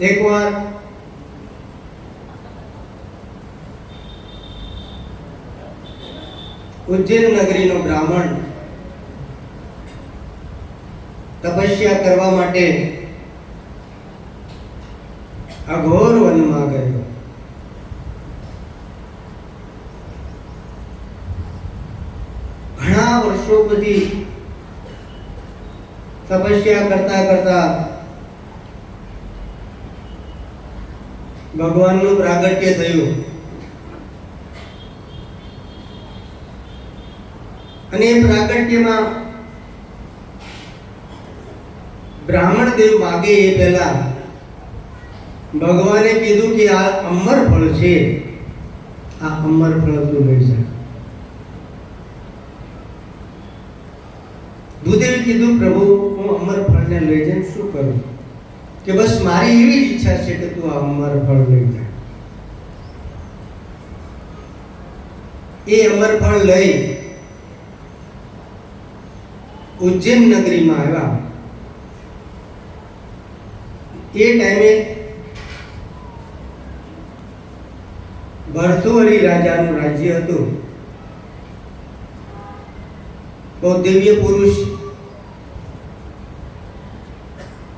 એકવાર ઉજ્જૈન નગરીનો બ્રાહ્મણ તપસ્યા કરવા માટે અઘોર વનમાં ગયો. ઘણા વર્ષો પછી તપસ્યા કરતા કરતા ભગવાનનું પ્રાગટ્ય થયું. અને એ પ્રાગટ્યમાં બ્રાહ્મણ દેવ માગે એ પહેલા ભગવાને કીધું કે આ અમર ફળ છે. આ અમર ફળ તું લઈ જા. ભૂદેવે કીધું, પ્રભુ, હું અમર ફળને લઈ જઈને શું કરું? કે બસ મારી એવી ઈચ્છા છે કે તું આ અમર ફળ લઈ જા એ અમર ફળ લઈ ઉજ્જૈન નગરીમાં આવ્યા. એ ટાઈમે ભરતુહરી રાજાનું રાજ્ય હતું. બહુ દિવ્ય પુરુષ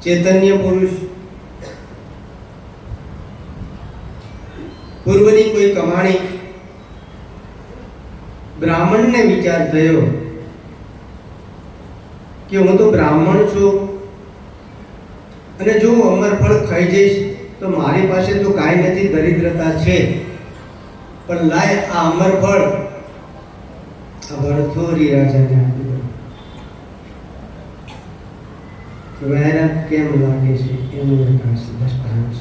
ચૈતન્ય પુરુષ. પૂર્વની કોઈ કમાણી. બ્રાહ્મણને વિચાર થયો કે હું તો બ્રાહ્મણ છું અને જો હું અમરફળ ખાઈ જઈશ, તો મારી પાસે તો કાંઈ નથી, દરિદ્રતા છે. પણ લાય આ અમરફળ આ ભરથોરી રાજાને આપી દો વહેરા કેમ લાગે છે એનું વિકાસ દસ્તાવેજ.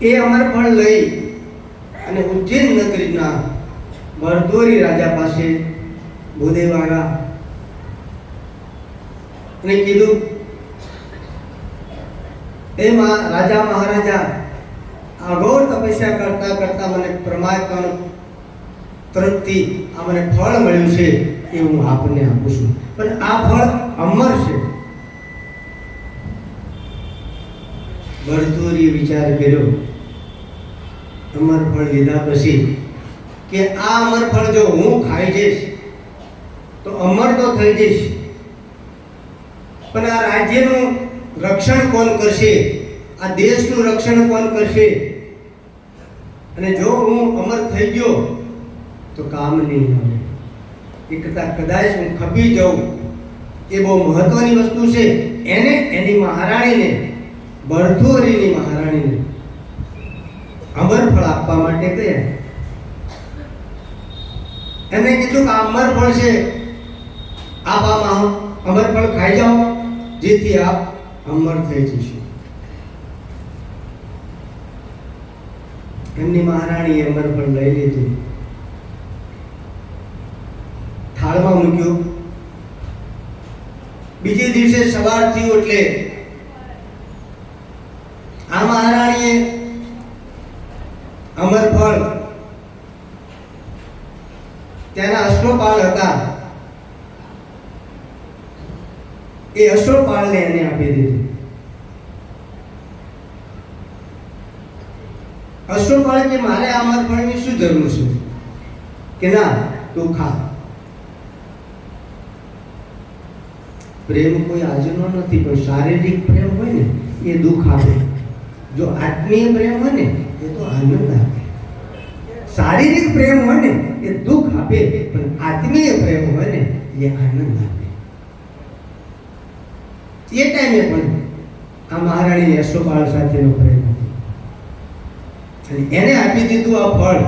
એ પણ લઈ અને ઉજ્જૈન નગરીના ભરથોરી રાજા પાસે ભૂદેવાળા અને કીધું એમાં રાજા મહારાજા અઘોર તપસ્યા કરતા કરતા મને પરમાત્માનું તરફથી આ મને ફળ મળ્યું છે એ હું આપને આપું છું. પણ આ ફળ અમર છે. ભરતુરી વિચાર કર્યો. અમર ફળ લીધા પછી કે આ અમર ફળ જો હું ખાઈ જઈશ, તો અમર તો થઈ જઈશ. પણ આ રાજ્યનું રક્ષણ કોણ કરશે? આ દેશનું રક્ષણ કોણ કરશે? અને જો હું અમર થઈ ગયો તો કામ નહીં આવે એકતા કદાચ હું ખપી જાઉં. એ બહુ મહત્વની વસ્તુ છે. એને એની મહારાણીને, ભરથોરીની મહારાણીને અમર ફળ આપવા માટે ગયા એમણે કીધું કે આ અમર ફળ છે. આપ આમાં અમર ફળ ખાઈ જાઓ. જેથી આપ અમર થઈ જશો. એમની મહારાણીએ અમર ફળ લઈ લીધું. થાળમાં મૂક્યો. બીજે દિવસે સવાર થયું એટલે આ મહારાણીએ અમરફળ, તેના અશ્વપાલ હતા. એ અશ્વપાલને એને આપી દીધું. અશ્વપાળ કે મારે આ અમરફળની શું જરૂર છે? કે ના, તું ખા. પ્રેમ કોઈ આજનો નથી, પણ શારીરિક પ્રેમ હોય ને, એ દુઃખ આપે. જો આત્મીય પ્રેમ હોય ને, એ તો આનંદ આપે. શારીરિક પ્રેમ હોય ને, એ દુઃખ આપે, પણ આત્મીય પ્રેમ હોય ને, એ આનંદ આપે. એ ટાઈમે પણ આ મહારાણી યશોપાલ સાથેનો પ્રેમ એને આપી દીધું આ ફળ.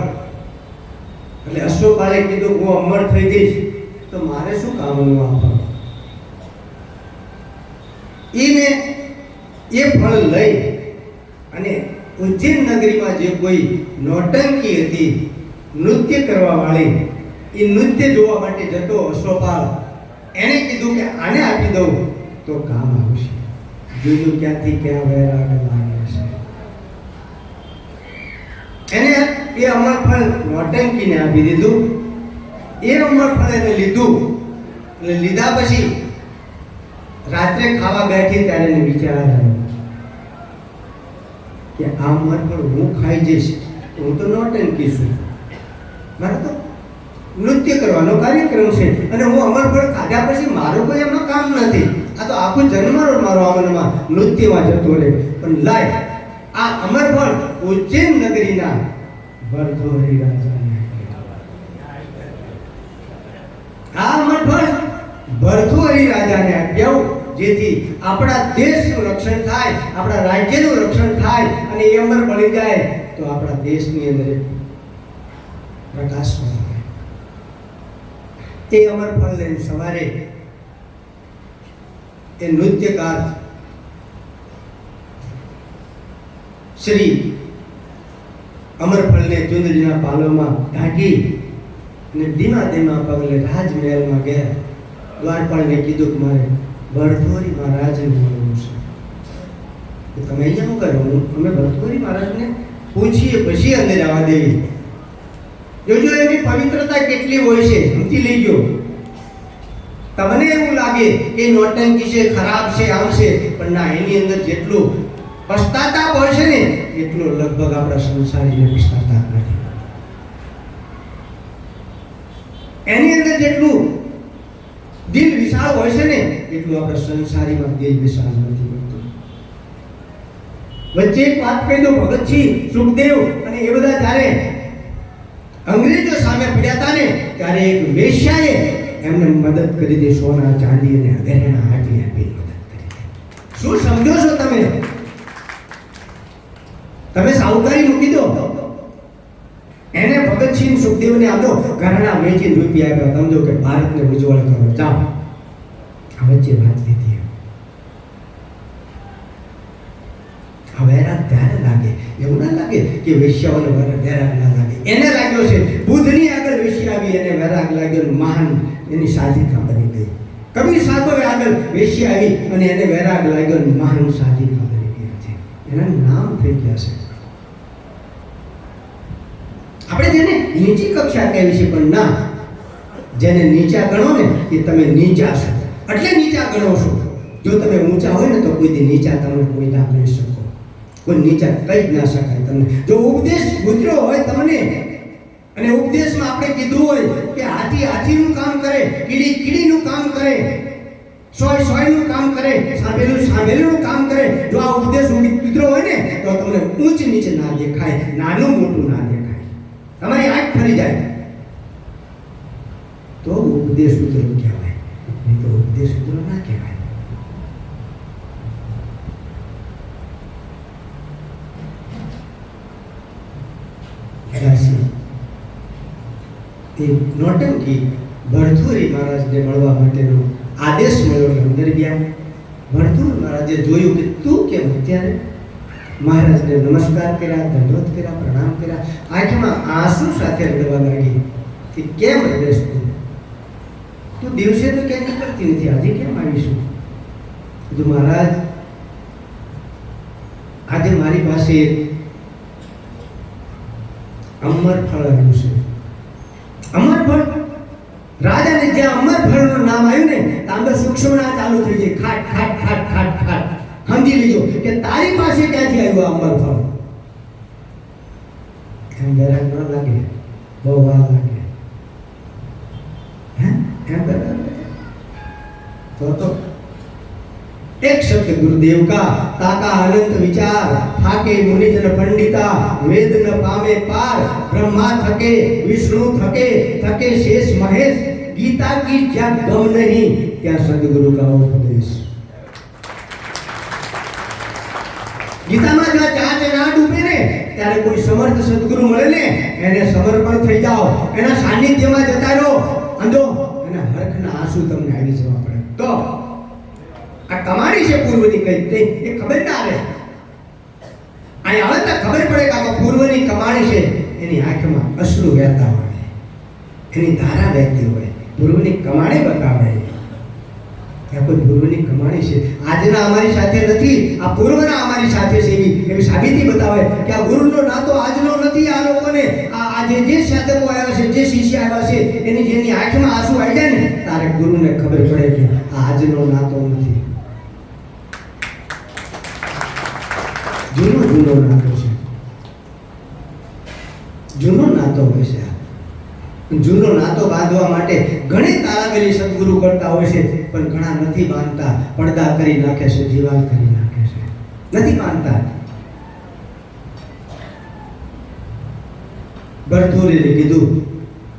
એટલે અશોકાલે કીધું, હું અમર થઈ જઈશ, તો મારે શું કામનું આ ફળ? એને એ ફળ લઈ અને ઉજ્જૈન નગરીમાં જે કોઈ નોટંકી હતી, નૃત્ય કરવા વાળી, એ નૃત્ય જોવા માટે જતો અશ્વપાલ, એણે કીધું કે આને આપી દઉં, તો કામ આવશે. જોજો ક્યાંથી ક્યાં વૈરાગ લાગે છે. એને એ અમરફળ નોટંકીને આપી દીધું. એ અમરફળ એને લીધું એટલે લીધા પછી રાત્રે ખાવા બેઠી ત્યારે એને વિચાર આવ્યો કે આ મર પર હું ખાઈ જઈશ. હું તો નોટંકી છું. મારે તો નૃત્ય કરવાનો કાર્યક્રમ છે અને હું અમરફળ ખાધા પછી મારું કોઈ એમનું કામ નથી. આ તો આખો જન્મ મારો અમરમાં નૃત્યમાં જતો રહે. પણ લાય, આ અમરફળ ઉજ્જૈન નગરીના વરધોરી રાજાને. આ અમરફળ ભરતોહરી રાજાને આપ્યું. જેથી આપણા દેશનું રક્ષણ થાય, આપણા રાજ્યનું રક્ષણ થાય અને એ અમર બની જાય, તો આપણા દેશની અંદર પ્રકાશ બની જાય. એ અમર ફળ લઈને સવારે એ નૃત્યકાર શ્રી અમરફળને ચુંદડીના પાલોમાં ઢાંકી અને ધીમા ધીમા પગલે રાજમહેલમાં ગયા. દ્વારપાળને કીધું કે મારે ભરથોરી મહારાજને બોલવું છે. તો તમે અહીંયા શું કરો? હું અમે ભરથોરી મહારાજને પૂછીએ, પછી અંદર આવવા દેવી જોજો, એની પવિત્રતા કેટલી હોય છે. સમજી લેજો. તમને એવું લાગે કે નોટંકી છે ખરાબ છે આમ છે, પણ ના, એની અંદર જેટલું પસ્તાતાપ હોય છે ને, એટલો લગભગ આપણા સંસારીને પસ્તાતાપ નથી. એની અંદર જેટલું દિલ વિશાળ હોય છે ને, એટલું આપણે સંસારીમાં દિલ વિશાળ નથી હોતું. વચ્ચે એક વાત કહી દો ભગતસિંહ, સુખદેવ અને એ બધા જ્યારે અંગ્રેજો સામે પડ્યા હતા ને, ત્યારે એક વેશ્યાએ એમને મદદ કરી દે, સોના, ચાંદી અને ઘરેણા હાટી આપી મદદ કરી શું સમજો છો તમે? તમે સાવધાની મૂકી દો. એને ભગતસિંહ સુખદેવને આપ્યો ઘરના વેચી રૂપિયા આપ્યા. સમજો કે ભારતને ઉજ્જવળ કરો. જાઓ. આ વચ્ચે વાત લીધી હવે ત્યારે લાગે. એવું ના લાગે કે વેશ્યાઓને વર વેરાગ ના લાગે. એને લાગ્યો છે, બુદ્ધની આગળ વેશ્યા આવી, એને વેરાગ લાગ્યો મહાન એની સાધિકા બની ગઈ. કબીર સાધવે આગળ વેશ્યા આવી અને એને વેરાગ લાગ્યો મહાન સાધિકા બની ગયા છે. એના નામ થઈ ગયા છે. આપણે જેને નીચી કક્ષા કહેવી છે પણ ના, જેને નીચા ગણો ને, એ તમે નીચા છો. એટલે નીચા ગણો છો. જો તમે ઊંચા હોય ને તો કોઈથી નીચા તમે કોઈ ના ગણી શકો. કોઈ નીચા કહી જ ના શકાય તમને. જો ઉપદેશ ગુજરો હોય તમને, અને ઉપદેશમાં આપણે કીધું હોય કે હાથી હાથીનું કામ કરે, કીડી કીડીનું કામ કરે, સોય સોયનું કામ કરે સામેલું સાંભેલું કામ કરે, જો આ ઉપદેશ મિત્રો હોય ને, તો તમને ઊંચ નીચે ના દેખાય, નાનું મોટું ના દેખાય. તમારી આંખ ફરી જાય તો ઉપદેશ સૂત્રો કહેવાય નહીં તો ઉપદેશ સૂત્રો ના કહેવાય એલાસી એ નોટંકી ભરથુરી મહારાજને મળવા માટેનો આદેશ મળ્યો એટલે અંદર ગયા. ભરથુર મહારાજે જોયું કે તું કેમ અત્યારે મહારાજને નમસ્કાર કર્યા દંડોત કર્યા પ્રણામ કર્યા આંખમાં આંસુ સાથે રડવા લાગી કે કેમ રડેશ તું તું દિવસે તો ક્યાંય નીકળતી નથી આજે કેમ આવીશું કીધું મહારાજ આજે મારી પાસે એક અમર ફળ આવ્યું છે અમર ફળ રાજાને જ્યાં અમર ફળનું નામ આવ્યું ને ત્યાં અંદર સૂક્ષ્મના ચાલુ થઈ જાય ખાટ ખાટ ખાટ ખાટ ખાટ સમજી લીજો કે તારી પાસે ક્યાંથી આવ્યું આ અમર ફળ એમ બેરાગ ન લાગે બહુ વાર લાગે હે એમ બેરાગ લાગે તો તો एक शब्द गुरुदेव का ताका अनंत विचार थाके मुनिजन पंडिता वेद न पावे पार ब्रह्मा थके विष्णु थके थके शेष महेश गीता की क्या गम नहीं क्या सदगुरु का उपदेश ગીતામાં જો ચાચ ના ડૂબે ને ત્યારે કોઈ સમર્થ સદગુરુ મળે ને, એને સમર્પણ થઈ જાઓ. એના સાનિધ્યમાં જતા રહો. અંધો અને હરખના આંસુ તમને આવી જવા પડે. તો, આ કમાણી છે પૂર્વની કઈ એ ખબર ના આવે અહીં આવે તો ખબર પડે કે આ પૂર્વની કમાણી છે. એની આંખમાં અશ્રુ વહેતા હોય. એની ધારા વહેતી હોય. પૂર્વની કમાણી કોઈ પૂર્વની કમાણી છે. આજના અમારી સાથે નથી, આ પૂર્વના અમારી સાથે છે એવી એવી સાબિતી બતાવે કે આ ગુરુનો નાતો આજનો નથી, આ લોકોને આ જે જે સાધકો આવ્યા છે, જે શિષ્ય આવ્યા છે, એની જેની આંખમાં આંસુ આવી ને, તારે ગુરુને ખબર પડે કે આ આજનો નાતો નથી. જૂનો જૂનો નાતો છે. જૂનો નાતો હોય છે. જૂનો નાતો બાંધવા માટે ઘણી તારાવેલી સદગુરુ કરતા હોય છે, પણ ઘણા નથી બાંધતા પડદા કરી નાખે છે, દિવાલ કરી નાખે છે. નથી બાંધતા ભરથુરીને કીધું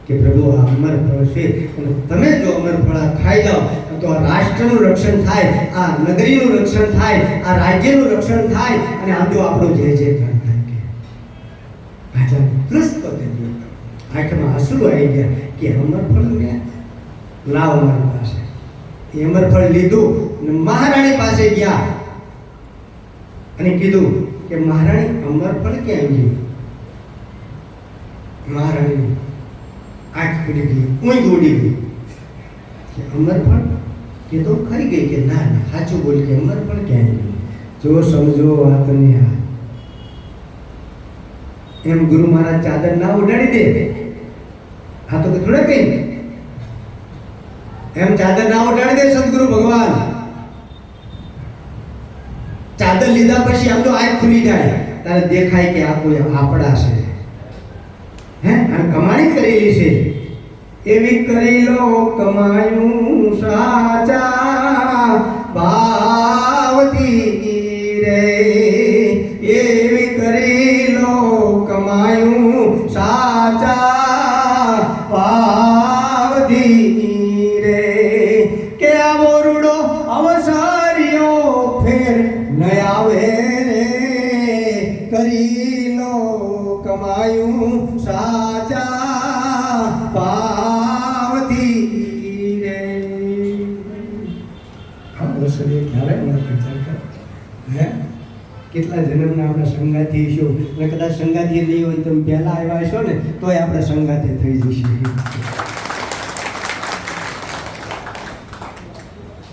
કે પ્રભુ, આ અમર ફળ છે અને તમે જો અમર ફળ ખાઈ જાઓ તો આ રાષ્ટ્રનું રક્ષણ થાય, આ નગરીનું રક્ષણ થાય, આ રાજ્યનું રક્ષણ થાય, અને આમ જો આપણું જે જે થાય કે રાજા તૃસ્ત થઈ ગયો આંખમાં આંસુ આવી ગયા કે અમરફળ મેં લાવ મારી પાસે. એ અમરફળ લીધું અને મહારાણી પાસે ગયા. અને કીધું કે મહારાણી, અમરફળ ક્યાં ગયું? મહારાણી આંખ પડી ગઈ, ઊંઘ ઉડી ગઈ. કે અમરફળ કે તો ખરી ગઈ કે ના ના, સાચું બોલ કે અમરફળ ક્યાં ગયું? જો સમજો વાતની આ. એમ ગુરુ મહારાજ ચાદર ના ઉડાડી દે. આ તો થોડે કઈ એમ ચાદર ના ઉડાડી દે સદગુરુ ભગવાન. ચાદર લીધા પછી આમ તો આંખ ખુલી જાય. તારે દેખાય કે આ કોઈ આપડા છે. હે આ કમાણી કરેલી છે. એવી કરી લો કમાયું સાચા ભાવતી રે. કદાચ નહીં હોય તમે પહેલાં આવ્યા છો ને, તોય આપણે સંગાતી થઈ જઈશું.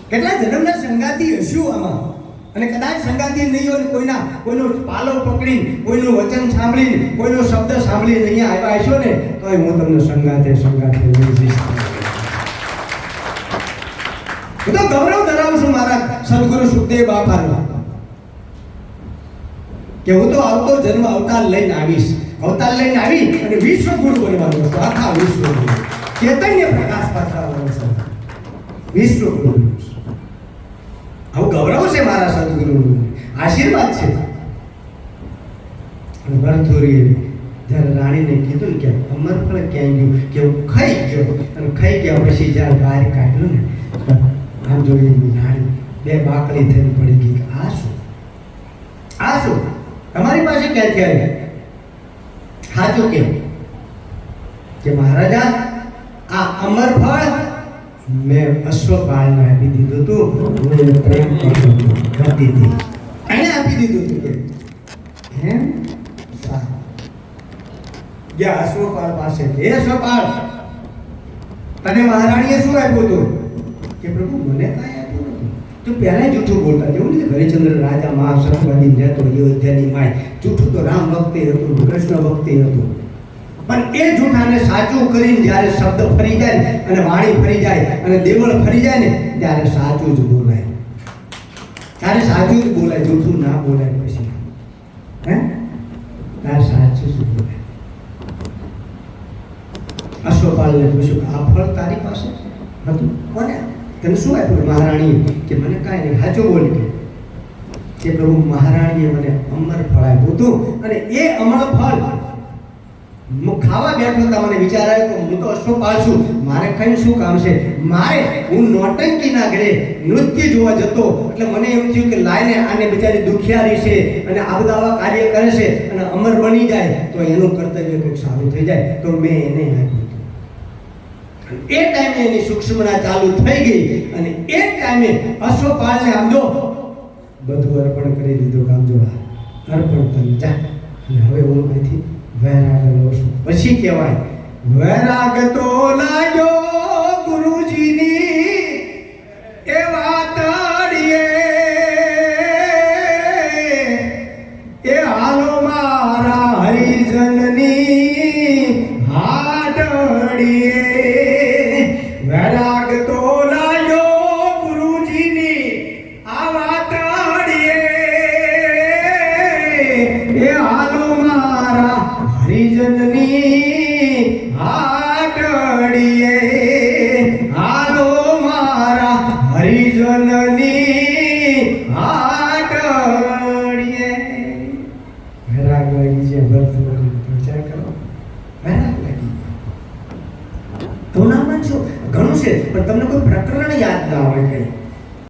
કેટલા જન્મના સંગાતી હશું આમાં? અને કદાચ સંગાતી નહીં હોય કોઈના, કોઈનો પાલો પકડી કોઈનું વચન સાંભળીને, કોઈનો શબ્દ સાંભળીને અહીંયા આવ્યા હશો ને, તોય હું તમને સંગાતે સંગાતે લઈ હું તો ગૌરવ ધરાવું છું મારા સદગુરુ સુખદેવ બાપાનો. કે હું તો આવતો જન્મ અવતાર લઈને આવીશ. અવતાર લઈને આવી અને વિશ્વ ગુરુ બનવાનો છું. આખા વિશ્વ ગુરુ ચૈતન્ય પ્રકાશ પાથરવાનો છું. વિશ્વ ગુરુ આવું ગૌરવ છે મારા સદગુરુનું. આશીર્વાદ છે. ભરથુરીએ જ્યારે રાણીને કીધું કે પણ ક્યાંય ગયું કે હું ખાઈ ગયો. અને ખાઈ ગયા પછી જ્યારે બહાર કાઢ્યું ને, આમ જોઈએ રાણી બે બાકડી થઈને પડી ગઈ આ શું? આ શું? તમારી પાસે ક્યાંથી આવી સાચું કેમ કે મહારાજા આ અમરફળ મેં અશ્વપાળને આપી દીધું હતું હું એને પ્રેમ કરતો હતો ગતિથી એને આપી દીધું હતું કે એમ સારું ગયા અશ્વપાળ પાસે કે હે અશ્વપાળ તને મહારાણીએ શું આપ્યું હતું કે પ્રભુ મને કાંઈ આપ્યું નથી તો પહેલાં જૂઠું બોલતા જેવું ને હરિચંદ્ર રાજા મહાસરસ્વતી રહેતો અયોધ્યાની માય. જૂઠું તો રામ ભક્તિ હતું, કૃષ્ણ ભક્તિ હતું. પણ એ જૂઠાને સાચું કરીને જ્યારે શબ્દ ફરી જાય અને વાણી ફરી જાય અને દેવળ ફરી જાય ને, ત્યારે સાચું જ બોલાય. ત્યારે સાચું જ બોલાય, જૂઠું ના બોલાય પછી. હે? ત્યારે સાચું જ બોલાય. અશ્વપાલને પૂછ્યું, આ ફળ તારી પાસે હતું? કોને? તને શું આપ્યું મહારાણી કે મને કાંઈ નહીં સાચું બોલ કે. પ્રભુ મહારાણીએ મને અમર ફળ આપ્યું હતું અને એ અમર ફળ હું ખાવા બેઠો હતા મને વિચાર આવ્યો કે હું તો અશ્વપાલ છું. મારે ખાઈને શું કામ છે? મારે, હું નોટંકીના ઘરે નૃત્ય જોવા જતો. એટલે મને એમ થયું કે લાઈને આને બિચારી દુખિયારી છે અને આ બધા કાર્ય કરે છે અને અમર બની જાય તો એનું કર્તવ્ય કંઈક સારું થઈ જાય. તો મેં એને આપ્યું. એ ટાઈમે એની સૂક્ષ્મના ચાલુ થઈ ગઈ અને એ ટાઈમે અશ્વપાલને આમ બધું અર્પણ કરી દીધું કામ જો અર્પણ તને જા. અને હવે હું અહીંથી વૈરાગ લઉં છું. પછી કહેવાય, વૈરાગ તો લાગ્યો Reason me